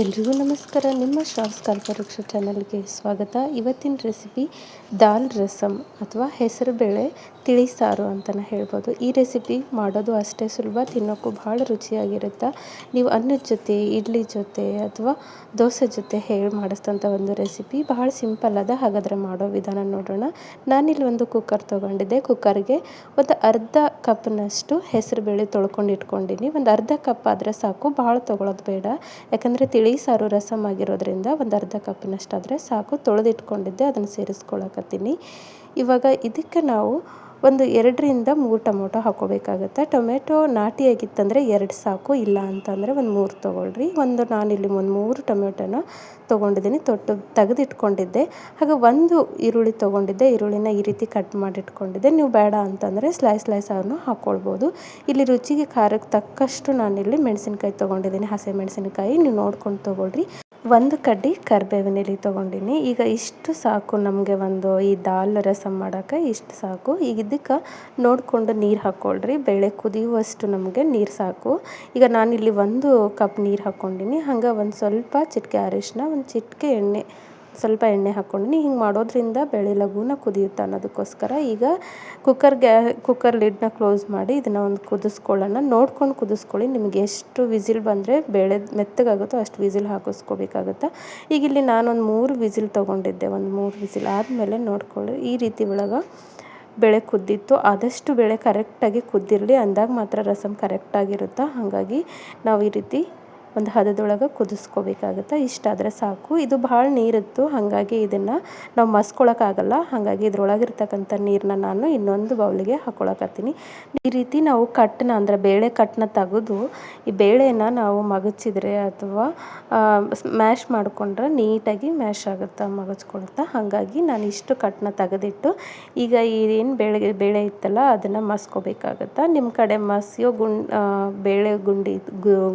ಎಲ್ರಿಗೂ ನಮಸ್ಕಾರ. ನಿಮ್ಮ ಶಾರ್ಟ್ಸ್ ಕಲ್ಪವೃಕ್ಷ ಚಾನಲ್ಗೆ ಸ್ವಾಗತ. ಇವತ್ತಿನ ರೆಸಿಪಿ ದಾಲ್ ರಸಮ್ ಅಥವಾ ಹೆಸರುಬೇಳೆ ತಿಳಿ ಸಾರು ಅಂತಲೇ ಹೇಳ್ಬೋದು. ಈ ರೆಸಿಪಿ ಮಾಡೋದು ಅಷ್ಟೇ ಸುಲಭ, ತಿನ್ನೋಕ್ಕೂ ಭಾಳ ರುಚಿಯಾಗಿರುತ್ತೆ. ನೀವು ಅನ್ನದ ಜೊತೆ, ಇಡ್ಲಿ ಜೊತೆ ಅಥವಾ ದೋಸೆ ಜೊತೆ ಹೇಳಿ ಮಾಡಿಸ್ತಂಥ ಒಂದು ರೆಸಿಪಿ. ಬಹಳ ಸಿಂಪಲ್ ಅದ, ಹಾಗಾದರೆ ಮಾಡೋ ವಿಧಾನ ನೋಡೋಣ. ನಾನಿಲ್ಲಿ ಒಂದು ಕುಕ್ಕರ್ ತೊಗೊಂಡಿದ್ದೆ. ಕುಕ್ಕರ್ಗೆ ಒಂದು ಅರ್ಧ ಕಪ್ನಷ್ಟು ಹೆಸರುಬೇಳೆ ತೊಳ್ಕೊಂಡು ಇಟ್ಕೊಂಡಿನಿ ಒಂದು ಅರ್ಧ ಕಪ್ ಆದರೆ ಸಾಕು. ಭಾಳ ತೊಗೊಳೋದು ಬೇಡ. ಯಾಕಂದರೆ ಸಾರು ರಸಮ್ ಆಗಿರೋದ್ರಿಂದ ಒಂದು ಅರ್ಧ ಕಪ್ಪಿನಷ್ಟಾದರೆ ಸಾಕು. ತೊಳೆದಿಟ್ಕೊಂಡಿದ್ದೆ ಅದನ್ನು ಸೇರಿಸ್ಕೊಳಕತ್ತೀನಿ. ಇವಾಗ ಇದಕ್ಕೆ ನಾವು ಒಂದು ಎರಡರಿಂದ ಮೂರು ಟೊಮೊಟೊ ಹಾಕೋಬೇಕಾಗತ್ತೆ. ಟೊಮೆಟೊ ನಾಟಿಯಾಗಿತ್ತಂದರೆ ಎರಡು ಸಾಕು, ಇಲ್ಲ ಅಂತಂದರೆ ಒಂದು ಮೂರು ತೊಗೊಳ್ರಿ. ಒಂದು ನಾನಿಲ್ಲಿ ಒಂದು ಮೂರು ಟೊಮೆಟೊನ ತೊಗೊಂಡಿದ್ದೀನಿ, ತೊಟ್ಟು ತೆಗೆದಿಟ್ಕೊಂಡಿದ್ದೆ. ಹಾಗೆ ಒಂದು ಈರುಳ್ಳಿ ತೊಗೊಂಡಿದ್ದೆ, ಈರುಳ್ಳಿನ ಈ ರೀತಿ ಕಟ್ ಮಾಡಿಟ್ಕೊಂಡಿದ್ದೆ. ನೀವು ಬೇಡ ಅಂತಂದರೆ ಸ್ಲೈಸ್ ಸ್ಲೈಸ್ ಅವನ್ನು ಹಾಕ್ಕೊಳ್ಬೋದು ಇಲ್ಲಿ ರುಚಿಗೆ ಖಾರಕ್ಕೆ ತಕ್ಕಷ್ಟು ನಾನಿಲ್ಲಿ ಮೆಣಸಿನ್ಕಾಯಿ ತೊಗೊಂಡಿದ್ದೀನಿ ಹಸಿ ಮೆಣಸಿನ್ಕಾಯಿ ನೀವು ನೋಡ್ಕೊಂಡು ತೊಗೊಳ್ರಿ. ಒಂದು ಕಡ್ಡಿ ಕರಿಬೇವಿನ ಎಲೆ ತೊಗೊಂಡಿನಿ. ಈಗ ಇಷ್ಟು ಸಾಕು ನಮಗೆ ಒಂದು ಈ ದಾಲ್ ರಸಂ ಮಾಡೋಕ್ಕೆ ಇಷ್ಟು ಸಾಕು. ಈಗ ಇದಕ್ಕೆ ನೋಡಿಕೊಂಡು ನೀರು ಹಾಕ್ಕೊಳ್ರಿ ಬೇಳೆ ಕುದಿಯುವಷ್ಟು ನಮಗೆ ನೀರು ಸಾಕು. ಈಗ ನಾನಿಲ್ಲಿ ಒಂದು ಕಪ್ ನೀರು ಹಾಕ್ಕೊಂಡಿನಿ ಹಂಗೆ ಒಂದು ಸ್ವಲ್ಪ ಚಿಟಿಕೆ ಅರಿಶಿನ ಒಂದು ಚಿಟಿಕೆ ಎಣ್ಣೆ ಸ್ವಲ್ಪ ಎಣ್ಣೆ ಹಾಕ್ಕೊಂಡಿನಿ ಹಿಂಗೆ ಮಾಡೋದ್ರಿಂದ ಬೇಳೆ ಲಘುನ ಕುದಿಯುತ್ತೆ ಅನ್ನೋದಕ್ಕೋಸ್ಕರ ಈಗ ಕುಕ್ಕರ್ ಗ್ಯಾ ಕುಕ್ಕರ್ ಲಿಡ್ನ ಕ್ಲೋಸ್ ಮಾಡಿ ಇದನ್ನು ಒಂದು ಕುದಿಸ್ಕೊಳ್ಳೋಣ. ನೋಡ್ಕೊಂಡು ಕುದಿಸ್ಕೊಳ್ಳಿ. ನಿಮಗೆ ಎಷ್ಟು ವಿಸಿಲ್ ಬಂದರೆ ಬೇಳೆ ಮೆತ್ತಗಾಗುತ್ತೋ ಅಷ್ಟು ವಿಸಿಲ್ ಹಾಕಿಸ್ಕೋಬೇಕಾಗುತ್ತೆ. ಈಗ ಇಲ್ಲಿ ನಾನೊಂದು ಮೂರು ವಿಸಿಲ್ ತೊಗೊಂಡಿದ್ದೆ. ಒಂದು ಮೂರು ವಿಸಿಲ್ ಆದಮೇಲೆ ನೋಡ್ಕೊಳ್ಳಿ. ಈ ರೀತಿ ಒಳಗೆ ಬೆಳೆ ಕುದ್ದಿತ್ತು. ಆದಷ್ಟು ಬೆಳೆ ಕರೆಕ್ಟಾಗಿ ಕುದ್ದಿರಲಿ. ಅಂದಾಗ ಮಾತ್ರ ರಸಮ್ ಕರೆಕ್ಟಾಗಿರುತ್ತೆ ಹಾಗಾಗಿ ನಾವು ಈ ರೀತಿ ಒಂದು ಹದದೊಳಗೆ ಕುದಿಸ್ಕೋಬೇಕಾಗುತ್ತೆ. ಇಷ್ಟಾದರೆ ಸಾಕು. ಇದು ಭಾಳ ನೀರಿತ್ತು. ಹಾಗಾಗಿ ಇದನ್ನು ನಾವು ಮಸ್ಕೊಳಕ್ಕಾಗಲ್ಲ. ಹಾಗಾಗಿ ಇದ್ರೊಳಗಿರ್ತಕ್ಕಂಥ ನೀರನ್ನ ನಾನು ಇನ್ನೊಂದು ಬೌಲಿಗೆ ಹಾಕೊಳಕತ್ತೀನಿ. ಈ ರೀತಿ ನಾವು ಕಟ್ಟನ ಅಂದರೆ ಬೇಳೆ ಕಟ್ಟನ್ನ ತೆಗೆದು ಈ ಬೇಳೆನ ನಾವು ಮಗಚಿದ್ರೆ ಅಥವಾ ಮ್ಯಾಶ್ ಮಾಡಿಕೊಂಡ್ರೆ ನೀಟಾಗಿ ಮ್ಯಾಶ್ ಆಗುತ್ತೆ, ಮಗಚ್ಕೊಳುತ್ತೆ. ಹಾಗಾಗಿ ನಾನು ಇಷ್ಟು ಕಟ್ಟನ್ನ ತೆಗೆದಿಟ್ಟು ಈಗ ಏನು ಬೇಳೆ ಬೇಳೆ ಇತ್ತಲ್ಲ ಅದನ್ನು ಮಸ್ಕೋಬೇಕಾಗತ್ತೆ. ನಿಮ್ಮ ಕಡೆ ಮಸಿಯೋ ಗುಂಡ್ ಬೇಳೆ ಗುಂಡಿ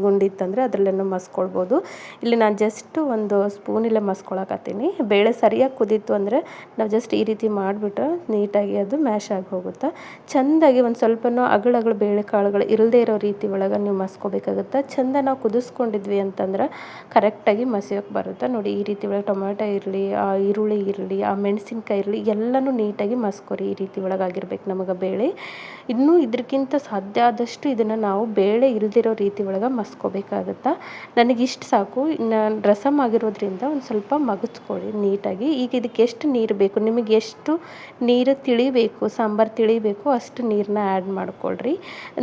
ಗುಂಡಿ ಇತ್ತಂದರೆ ಅದರಲ್ಲೇ ಮಸ್ಕೊಳ್ಬೋದು. ಇಲ್ಲಿ ನಾನು ಜಸ್ಟ್ ಒಂದು ಸ್ಪೂನಿಲ್ಲೇ ಮಸ್ಕೊಳಕತ್ತೀನಿ. ಬೇಳೆ ಸರಿಯಾಗಿ ಕುದೀತು ಅಂದರೆ ನಾವು ಜಸ್ಟ್ ಈ ರೀತಿ ಮಾಡಿಬಿಟ್ರೆ ನೀಟಾಗಿ ಅದು ಮ್ಯಾಶ್ ಆಗಿ ಹೋಗುತ್ತೆ? ಚೆಂದಾಗಿ ಒಂದು ಸ್ವಲ್ಪನೂ ಅಗಳಗಳು ಅಗಳ ಬೇಳೆ ಕಾಳುಗಳು ಇಲ್ಲದೇ ಇರೋ ರೀತಿ ಒಳಗೆ ನೀವು ಮಸ್ಕೋಬೇಕಾಗುತ್ತೆ? ಚೆಂದ ನಾವು ಕುದಿಸ್ಕೊಂಡಿದ್ವಿ ಅಂತಂದ್ರೆ ಕರೆಕ್ಟಾಗಿ ಮಸಿಯೋಕೆ ಬರುತ್ತೆ? ನೋಡಿ ಈ ರೀತಿ ಒಳಗೆ ಟೊಮೆಟೊ ಇರಲಿ, ಆ ಈರುಳ್ಳಿ ಇರಲಿ, ಆ ಮೆಣಸಿನ್ಕಾಯಿ ಇರಲಿ, ಎಲ್ಲನೂ ನೀಟಾಗಿ ಮಸ್ಕೋರಿ. ಈ ರೀತಿ ಒಳಗಾಗಿರ್ಬೇಕು ನಮಗೆ ಬೇಳೆ. ಇನ್ನೂ ಇದಕ್ಕಿಂತ ಸಾಧ್ಯ ಆದಷ್ಟು ಇದನ್ನು ನಾವು ಬೇಳೆ ಇಲ್ದಿರೋ ರೀತಿ ಒಳಗೆ ಮಸ್ಕೋಬೇಕಾಗುತ್ತೆ? ನನಗೆ ಇಷ್ಟು ಸಾಕು, ನಾನು ರಸಮ್ ಆಗಿರೋದ್ರಿಂದ ಒಂದು ಸ್ವಲ್ಪ ಮಗಿಸ್ಕೊಳ್ಳಿ ನೀಟಾಗಿ. ಈಗ ಇದಕ್ಕೆ ಎಷ್ಟು ನೀರು ಬೇಕು? ನಿಮಗೆ ಎಷ್ಟು ನೀರು ತಿಳಿಬೇಕು, ಸಾಂಬಾರು ತಿಳಿಬೇಕು, ಅಷ್ಟು ನೀರನ್ನ ಆ್ಯಡ್ ಮಾಡ್ಕೊಳ್ರಿ.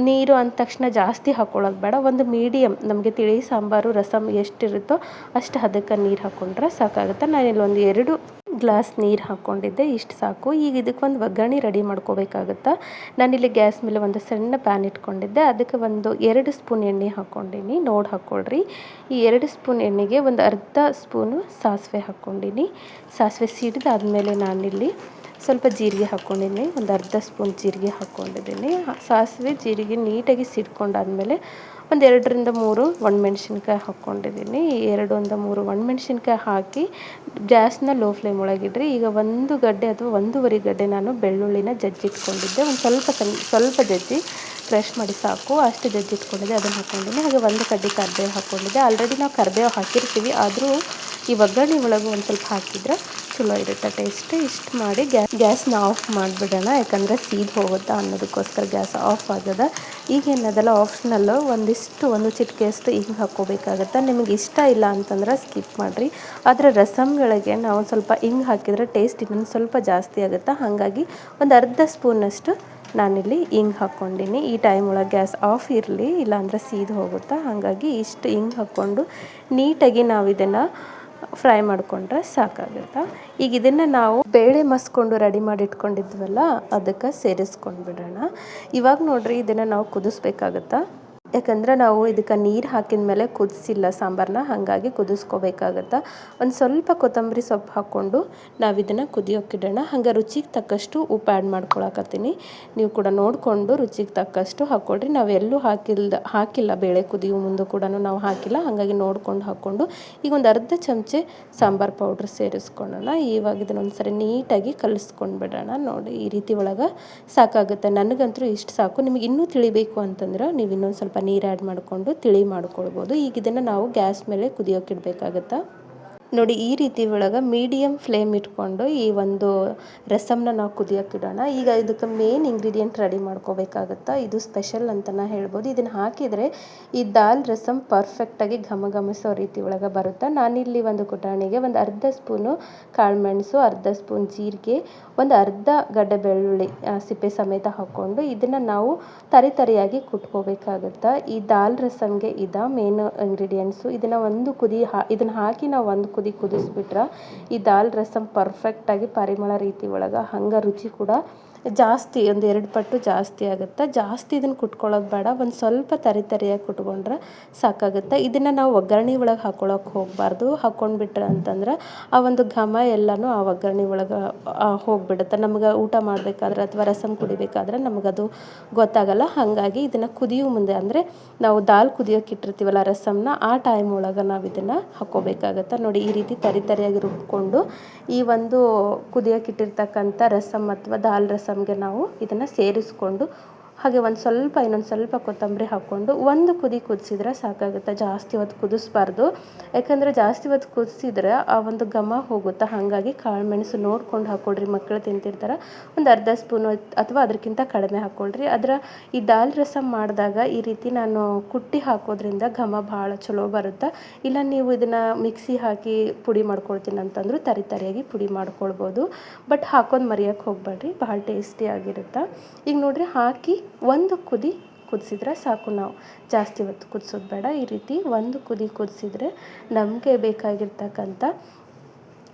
ನೀರು ಅಂದ ತಕ್ಷಣ ಜಾಸ್ತಿ ಹಾಕ್ಕೊಳ್ಳೋದು ಬೇಡ. ಒಂದು ಮೀಡಿಯಮ್ ನಮಗೆ ತಿಳಿ ಸಾಂಬಾರು, ರಸಮ್ ಎಷ್ಟಿರುತ್ತೋ ಅಷ್ಟು ಹದಕ್ಕೆ ನೀರು ಹಾಕ್ಕೊಂಡ್ರೆ ಸಾಕಾಗುತ್ತೆ. ನಾನಿಲ್ಲಿ ಒಂದು ಎರಡು ಗ್ಲಾಸ್ ನೀರು ಹಾಕ್ಕೊಂಡಿದ್ದೆ ಇಷ್ಟು ಸಾಕು. ಈಗ ಇದಕ್ಕೆ ಒಂದು ಒಗ್ಗರಣೆ ರೆಡಿ ಮಾಡ್ಕೋಬೇಕಾಗುತ್ತಾ? ನಾನಿಲ್ಲಿ ಗ್ಯಾಸ್ ಮೇಲೆ ಒಂದು ಸಣ್ಣ ಪ್ಯಾನ್ ಇಟ್ಕೊಂಡಿದ್ದೆ. ಅದಕ್ಕೆ ಒಂದು ಎರಡು ಸ್ಪೂನ್ ಎಣ್ಣೆ ಹಾಕ್ಕೊಂಡಿನಿ ನೋಡಿ ಹಾಕ್ಕೊಳ್ರಿ ಈ ಎರಡು ಸ್ಪೂನ್ ಎಣ್ಣೆಗೆ ಒಂದು ಅರ್ಧ ಸ್ಪೂನು ಸಾಸಿವೆ ಹಾಕ್ಕೊಂಡಿನಿ ಸಾಸಿವೆ ಸಿಡಿದಾದ್ಮೇಲೆ ನಾನಿಲ್ಲಿ ಸ್ವಲ್ಪ ಜೀರಿಗೆ ಹಾಕ್ಕೊಂಡಿನಿ ಒಂದು ಅರ್ಧ ಸ್ಪೂನ್ ಜೀರಿಗೆ ಹಾಕ್ಕೊಂಡಿದ್ದೀನಿ ಸಾಸಿವೆ ಜೀರಿಗೆ ನೀಟಾಗಿ ಸಿಡ್ಕೊಂಡಾದ್ಮೇಲೆ ಒಂದು ಎರಡರಿಂದ ಮೂರು ಒಣಮೆಣ್ಸಿನ್ಕಾಯಿ ಹಾಕ್ಕೊಂಡಿದ್ದೀನಿ. ಒಂದು ಮೂರು ಒಣಮೆಣ್ಸಿನ್ಕಾಯಿ ಹಾಕಿ ಗ್ಯಾಸ್ನ ಲೋ ಫ್ಲೇಮ್ ಒಳಗಿಡ್ರಿ ಈಗ ಒಂದು ಗಡ್ಡೆ ಅಥವಾ ಒಂದೂವರೆ ಗಡ್ಡೆ ನಾನು ಬೆಳ್ಳುಳ್ಳಿನ ಜಜ್ಜಿಟ್ಕೊಂಡಿದ್ದೆ. ಒಂದು ಸ್ವಲ್ಪ ಸ್ವಲ್ಪ ಜಜ್ಜಿ ಕ್ರಷ್ ಮಾಡಿ ಸಾಕು. ಅಷ್ಟು ಜಜ್ಜಿಟ್ಕೊಂಡಿದ್ದೆ, ಅದನ್ನು ಹಾಕ್ಕೊಂಡಿದ್ದೀನಿ. ಹಾಗೆ ಒಂದು ಕಡ್ಡಿ ಕರ್ಬೇವು ಹಾಕ್ಕೊಂಡಿದ್ದೆ. ಆಲ್ರೆಡಿ ನಾವು ಕರ್ಬೇವು ಹಾಕಿರ್ತೀವಿ. ಆದರೂ ಈ ಒಗ್ಗರಣೆ ಒಳಗೆ ಒಂದು ಸ್ವಲ್ಪ ಹಾಕಿದ್ರೆ ಚಲೋ ಇರುತ್ತೆ ಟೇಸ್ಟ್ ಇಷ್ಟು ಮಾಡಿ ಗ್ಯಾಸ್ ಗ್ಯಾಸ್ನ ಆಫ್ ಮಾಡಿಬಿಡೋಣ. ಯಾಕಂದರೆ ಸೀದ್ ಹೋಗುತ್ತಾ ಅನ್ನೋದಕ್ಕೋಸ್ಕರ ಗ್ಯಾಸ್ ಆಫ್ ಆಗ್ಯದ ಈಗ ಏನದಲ್ಲ ಆಪ್ಷನಲ್ಲು ಒಂದಿಷ್ಟು, ಒಂದು ಚಿಟಿಕೆಯಷ್ಟು ಹಿಂಗೆ ಹಾಕ್ಕೋಬೇಕಾಗತ್ತೆ. ನಿಮಗೆ ಇಷ್ಟ ಇಲ್ಲ ಅಂತಂದ್ರೆ ಸ್ಕಿಪ್ ಮಾಡಿರಿ. ಆದರೆ ರಸಮ್ಗಳಿಗೆ ನಾವು ಸ್ವಲ್ಪ ಹಿಂಗೆ ಹಾಕಿದರೆ ಟೇಸ್ಟ್ ಇನ್ನೊಂದು ಸ್ವಲ್ಪ ಜಾಸ್ತಿ ಆಗುತ್ತೆ. ಹಾಗಾಗಿ ಒಂದು ಅರ್ಧ ಸ್ಪೂನಷ್ಟು ನಾನಿಲ್ಲಿ ಹಿಂಗೆ ಹಾಕ್ಕೊಂಡಿನಿ. ಈ ಟೈಮ್ ಒಳಗೆ ಗ್ಯಾಸ್ ಆಫ್ ಇರಲಿ, ಇಲ್ಲಾಂದ್ರೆ ಸೀದ್ ಹೋಗುತ್ತಾ. ಹಾಗಾಗಿ ಇಷ್ಟು ಹಿಂಗೆ ಹಾಕ್ಕೊಂಡು ನೀಟಾಗಿ ನಾವು ಇದನ್ನು ಫ್ರೈ ಮಾಡಿಕೊಂಡ್ರೆ ಸಾಕಾಗುತ್ತೆ. ಈಗ ಇದನ್ನು ನಾವು ಬೇಳೆ ಮಸ್ಕೊಂಡು ರೆಡಿ ಮಾಡಿ ಇಟ್ಕೊಂಡಿದ್ವಲ್ಲ ಅದಕ್ಕೆ ಸೇರಿಸ್ಕೊಂಡು ಬಿಡೋಣ ಇವಾಗ ನೋಡ್ರಿ ಇದನ್ನು ನಾವು ಕುದಿಸ್ಬೇಕಾಗತ್ತಾ? ಯಾಕಂದ್ರೆ ನಾವು ಇದಕ್ಕೆ ನೀರು ಹಾಕಿದ ಮೇಲೆ ಕುದಿಸಿಲ್ಲ ಸಾಂಬಾರನ್ನ ಹಾಗಾಗಿ ಕುದಿಸ್ಕೋಬೇಕಾಗತ್ತೆ. ಒಂದು ಸ್ವಲ್ಪ ಕೊತ್ತಂಬರಿ ಸೊಪ್ಪು ಹಾಕ್ಕೊಂಡು ನಾವು ಇದನ್ನು ಕುದಿಯೋಕ್ಕಿಡೋಣ ಹಂಗೆ ರುಚಿಗೆ ತಕ್ಕಷ್ಟು ಉಪ್ಪು ಆ್ಯಡ್ ಮಾಡ್ಕೊಳಕತ್ತೀನಿ. ನೀವು ಕೂಡ ನೋಡಿಕೊಂಡು ರುಚಿಗೆ ತಕ್ಕಷ್ಟು ಹಾಕ್ಕೊಳ್ರಿ ನಾವು ಎಲ್ಲೂ ಹಾಕಿಲ್ದ, ಹಾಕಿಲ್ಲ, ಬೇಳೆ ಕುದಿಯೋ ಮುಂದೆ ಕೂಡ ನಾವು ಹಾಕಿಲ್ಲ. ಹಾಗಾಗಿ ನೋಡ್ಕೊಂಡು ಹಾಕ್ಕೊಂಡು ಈಗ ಒಂದು ಅರ್ಧ ಚಮಚೆ ಸಾಂಬಾರು ಪೌಡ್ರ್ ಸೇರಿಸ್ಕೊಳ್ಳೋಣ. ಇವಾಗ ಇದನ್ನ ಒಂದು ಸರಿ ನೀಟಾಗಿ ಕಲಿಸ್ಕೊಂಡು ಬಿಡೋಣ. ನೋಡಿ ಈ ರೀತಿ ಒಳಗೆ ಸಾಕಾಗುತ್ತೆ. ನನಗಂತೂ ಇಷ್ಟು ಸಾಕು. ನಿಮಗೆ ಇನ್ನೂ ತಿಳಿಬೇಕು ಅಂತಂದ್ರೆ ನೀವು ಇನ್ನೊಂದು ಸ್ವಲ್ಪ ನೀರು ಆ್ಯಡ್ ಮಾಡಿಕೊಂಡು ತಿಳಿ ಮಾಡ್ಕೊಳ್ಬೋದು. ಈಗ ಇದನ್ನು ನಾವು ಗ್ಯಾಸ್ ಮೇಲೆ ಕುದಿಯೋಕೆ ಇಡಬೇಕಾಗತ್ತಾ? ನೋಡಿ, ಈ ರೀತಿ ಒಳಗೆ ಮೀಡಿಯಮ್ ಫ್ಲೇಮ್ ಇಟ್ಕೊಂಡು ಈ ಒಂದು ರಸಮ್ನ ನಾವು ಕುದಿಯೋಕೆ ಇಡೋಣ ಈಗ ಇದಕ್ಕೆ ಮೇನ್ ಇಂಗ್ರೀಡಿಯೆಂಟ್ ರೆಡಿ ಮಾಡ್ಕೋಬೇಕಾಗತ್ತಾ? ಇದು ಸ್ಪೆಷಲ್ ಅಂತಲೇ ಹೇಳ್ಬೋದು. ಇದನ್ನು ಹಾಕಿದರೆ ಈ ದಾಲ್ ರಸಮ್ ಪರ್ಫೆಕ್ಟಾಗಿ ಘಮ ಘಮಿಸೋ ರೀತಿ ಒಳಗೆ ಬರುತ್ತೆ. ನಾನಿಲ್ಲಿ ಒಂದು ಕುಟಾಣಿಗೆ ಒಂದು ಅರ್ಧ ಸ್ಪೂನು ಕಾಳುಮೆಣಸು ಅರ್ಧ ಸ್ಪೂನ್ ಜೀರಿಗೆ, ಒಂದು ಅರ್ಧ ಗಡ್ಡೆ ಬೆಳ್ಳುಳ್ಳಿ ಸಿಪ್ಪೆ ಸಮೇತ ಹಾಕ್ಕೊಂಡು ಇದನ್ನು ನಾವು ತರಿ ತರಿಯಾಗಿ ಕುಟ್ಕೋಬೇಕಾಗುತ್ತೆ? ಈ ದಾಲ್ ರಸಮ್ಗೆ ಇದ ಮೇನ್ ಇಂಗ್ರೀಡಿಯೆಂಟ್ಸು ಇದನ್ನು ಒಂದು ಕುದಿ ಹಾ, ಇದನ್ನು ಹಾಕಿ ನಾವು ಒಂದು ಕುದಿ ಕುದಿಸ್ಬಿಟ್ರೆ ಈ ದಾಲ್ ರಸಮ್ ಪರ್ಫೆಕ್ಟಾಗಿ ಪರಿಮಳ ರೀತಿ ಒಳಗೆ ಹಂಗೆ ರುಚಿ ಕೂಡ ಜಾಸ್ತಿ, ಒಂದು ಎರಡು ಪಟ್ಟು ಜಾಸ್ತಿ ಆಗುತ್ತೆ. ಜಾಸ್ತಿ ಇದನ್ನು ಕುಟ್ಕೊಳ್ಳೋದು ಬೇಡ. ಒಂದು ಸ್ವಲ್ಪ ತರಿ ತರಿಯಾಗಿ ಕುಟ್ಕೊಂಡ್ರೆ ಸಾಕಾಗುತ್ತೆ. ಇದನ್ನು ನಾವು ಒಗ್ಗರಣೆ ಒಳಗೆ ಹಾಕ್ಕೊಳಕ್ಕೆ ಹೋಗಬಾರ್ದು. ಹಾಕ್ಕೊಂಡ್ಬಿಟ್ರೆ ಅಂತಂದ್ರೆ ಆ ಒಂದು ಘಮ ಎಲ್ಲನೂ ಆ ಒಗ್ಗರಣೆ ಒಳಗೆ ಹೋಗ್ಬಿಡುತ್ತೆ. ನಮ್ಗೆ ಊಟ ಮಾಡಬೇಕಾದ್ರೆ ಅಥವಾ ರಸಮ್ ಕುಡಿಬೇಕಾದ್ರೆ ನಮಗದು ಗೊತ್ತಾಗಲ್ಲ. ಹಾಗಾಗಿ ಇದನ್ನು ಕುದಿಯೋ ಮುಂದೆ, ಅಂದರೆ ನಾವು ದಾಲ್ ಕುದಿಯೋಕೆ ಇಟ್ಟಿರ್ತೀವಲ್ಲ ರಸಮ್ನ, ಆ ಟೈಮ್ ಒಳಗೆ ನಾವು ಇದನ್ನು ಹಾಕ್ಕೋಬೇಕಾಗತ್ತೆ ನೋಡಿ, ಈ ರೀತಿ ತರಿ ತರಿಯಾಗಿ ರುಬ್ಕೊಂಡು ಈ ಒಂದು ಕುದಿಯೋಕೆ ಇಟ್ಟಿರ್ತಕ್ಕಂಥ ರಸಮ್ ಅಥವಾ ದಾಲ್ ರಸಮ್ಗೆ ನಾವು ಇದನ್ನು ಸೇರಿಸ್ಕೊಂಡು ಹಾಗೆ ಒಂದು ಸ್ವಲ್ಪ ಇನ್ನೊಂದು ಸ್ವಲ್ಪ ಕೊತ್ತಂಬರಿ ಹಾಕ್ಕೊಂಡು ಒಂದು ಕುದಿ ಕುದಿಸಿದ್ರೆ ಸಾಕಾಗುತ್ತೆ. ಜಾಸ್ತಿ ಹೊತ್ತು ಕುದಿಸ್ಬಾರ್ದು. ಯಾಕಂದರೆ ಜಾಸ್ತಿ ಹೊತ್ತು ಕುದಿಸಿದ್ರೆ ಆ ಒಂದು ಘಮ ಹೋಗುತ್ತೆ? ಹಾಗಾಗಿ ಕಾಳು ಮೆಣಸು ನೋಡ್ಕೊಂಡು ಹಾಕ್ಕೊಳ್ರಿ ಮಕ್ಕಳು ತಿಂತಿರ್ತಾರೆ. ಒಂದು ಅರ್ಧ ಸ್ಪೂನು ಅಥವಾ ಅದಕ್ಕಿಂತ ಕಡಿಮೆ ಹಾಕ್ಕೊಳ್ರಿ ಅದರ ಈ ದಾಲ್ ರಸಂ ಮಾಡಿದಾಗ ಈ ರೀತಿ ನಾನು ಕುಟ್ಟಿ ಹಾಕೋದ್ರಿಂದ ಘಮ ಭಾಳ ಚಲೋ ಬರುತ್ತೆ. ಇಲ್ಲ ನೀವು ಇದನ್ನು ಮಿಕ್ಸಿ ಹಾಕಿ ಪುಡಿ ಮಾಡ್ಕೊಳ್ತೀನಿ ಅಂತಂದ್ರು ತರಿ ತರಿಯಾಗಿ ಪುಡಿ ಮಾಡ್ಕೊಳ್ಬೋದು. ಬಟ್ ಹಾಕೋದು ಮರೆಯೋಕ್ಕೆ ಹೋಗ್ಬೇಡ್ರಿ. ಭಾಳ ಟೇಸ್ಟಿಯಾಗಿರುತ್ತೆ ಈಗ ನೋಡಿರಿ ಹಾಕಿ ಒಂದು ಕುದಿ ಕುದಿಸಿದ್ರೆ ಸಾಕು ನಾವು. ಜಾಸ್ತಿ ಹೊತ್ತು ಕುದಿಸೋದು ಬೇಡ. ಈ ರೀತಿ ಒಂದು ಕುದಿ ಕುದಿಸಿದ್ರೆ ನಮಗೆ ಬೇಕಾಗಿರ್ತಕ್ಕಂಥ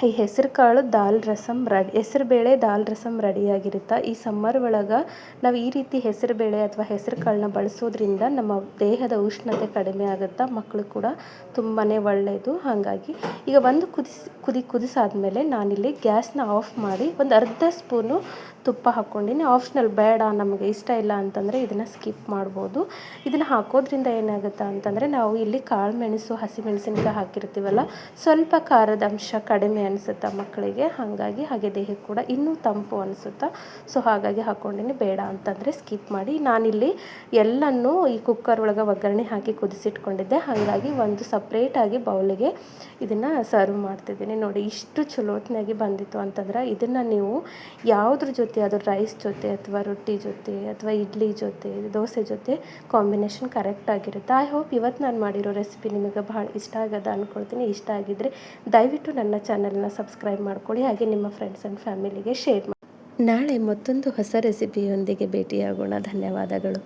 ಈ ಹೆಸರು ಕಾಳು ದಾಲ್ ರಸಮ್ ರೆಡಿ, ಹೆಸರು ಬೇಳೆ ದಾಲ್ ರಸಮ್ ರೆಡಿಯಾಗಿರುತ್ತೆ. ಈ ಸಮ್ಮರ್ ಒಳಗೆ ನಾವು ಈ ರೀತಿ ಹೆಸರು ಬೇಳೆ ಅಥವಾ ಹೆಸರು ಕಾಳನ್ನ ಬಳಸೋದ್ರಿಂದ ನಮ್ಮ ದೇಹದ ಉಷ್ಣತೆ ಕಡಿಮೆ ಆಗುತ್ತೆ ಮಕ್ಕಳು ಕೂಡ ತುಂಬಾ ಒಳ್ಳೆಯದು ಹಾಗಾಗಿ ಈಗ ಒಂದು ಕುದಿಸಿ, ಕುದಿ ಕುದಿಸಾದ್ಮೇಲೆ ನಾನಿಲ್ಲಿ ಗ್ಯಾಸ್ನ ಆಫ್ ಮಾಡಿ ಒಂದು ಅರ್ಧ ಸ್ಪೂನು ತುಪ್ಪ ಹಾಕ್ಕೊಂಡಿನಿ. ಆಪ್ಷನಲ್ ಬೇಡ, ನಮಗೆ ಇಷ್ಟ ಇಲ್ಲ ಅಂತಂದರೆ ಇದನ್ನು ಸ್ಕಿಪ್ ಮಾಡ್ಬೋದು. ಇದನ್ನು ಹಾಕೋದ್ರಿಂದ ಏನಾಗುತ್ತೆ ಅಂತಂದರೆ ನಾವು ಇಲ್ಲಿ ಕಾಳು ಮೆಣಸು ಹಾಕಿರ್ತೀವಲ್ಲ, ಸ್ವಲ್ಪ ಖಾರದ ಅಂಶ ಕಡಿಮೆ ಅನಿಸುತ್ತೆ ಮಕ್ಕಳಿಗೆ, ಹಾಗಾಗಿ ಹಾಗೆ ದೇಹಕ್ಕೆ ಕೂಡ ಇನ್ನೂ ತಂಪು ಅನಿಸುತ್ತೆ, ಸೊ ಹಾಗಾಗಿ ಹಾಕ್ಕೊಂಡಿನಿ ಬೇಡ ಅಂತಂದರೆ ಸ್ಕಿಪ್ ಮಾಡಿ. ನಾನಿಲ್ಲಿ ಎಲ್ಲನೂ ಈ ಕುಕ್ಕರ್ ಒಳಗೆ ಒಗ್ಗರಣೆ ಹಾಕಿ ಕುದಿಸಿಟ್ಕೊಂಡಿದ್ದೆ. ಹಾಗಾಗಿ ಒಂದು ಸಪ್ರೇಟಾಗಿ ಬೌಲಿಗೆ ಇದನ್ನು ಸರ್ವ್ ಮಾಡ್ತಿದ್ದೀನಿ. ನೋಡಿ, ಇಷ್ಟು ಚಲೋತ್ನಾಗಿ ಬಂದಿತ್ತು ಅಂತಂದ್ರೆ ಇದನ್ನು ನೀವು ಯಾವುದ್ರ ಜೊತೆ, ಅದು ರೈಸ್ ಜೊತೆ ಅಥವಾ ರೊಟ್ಟಿ ಜೊತೆ ಅಥವಾ ಇಡ್ಲಿ ಜೊತೆ, ದೋಸೆ ಜೊತೆ ಕಾಂಬಿನೇಷನ್ ಕರೆಕ್ಟಾಗಿರುತ್ತೆ ಐ ಹೋಪ್ ಇವತ್ತು ನಾನು ಮಾಡಿರೋ ರೆಸಿಪಿ ನಿಮಗೆ ಭಾಳ ಇಷ್ಟ ಆಗದ ಅಂದ್ಕೊಳ್ತೀನಿ ಇಷ್ಟ ಆಗಿದ್ದರೆ ದಯವಿಟ್ಟು ನನ್ನ ಚಾನಲ್ನ ಸಬ್ಸ್ಕ್ರೈಬ್ ಮಾಡ್ಕೊಳ್ಳಿ. ಹಾಗೆ ನಿಮ್ಮ ಫ್ರೆಂಡ್ಸ್ ಆ್ಯಂಡ್ ಫ್ಯಾಮಿಲಿಗೆ ಶೇರ್ ಮಾಡಿ ನಾಳೆ ಮತ್ತೊಂದು ಹೊಸ ರೆಸಿಪಿಯೊಂದಿಗೆ ಭೇಟಿಯಾಗೋಣ. ಧನ್ಯವಾದಗಳು.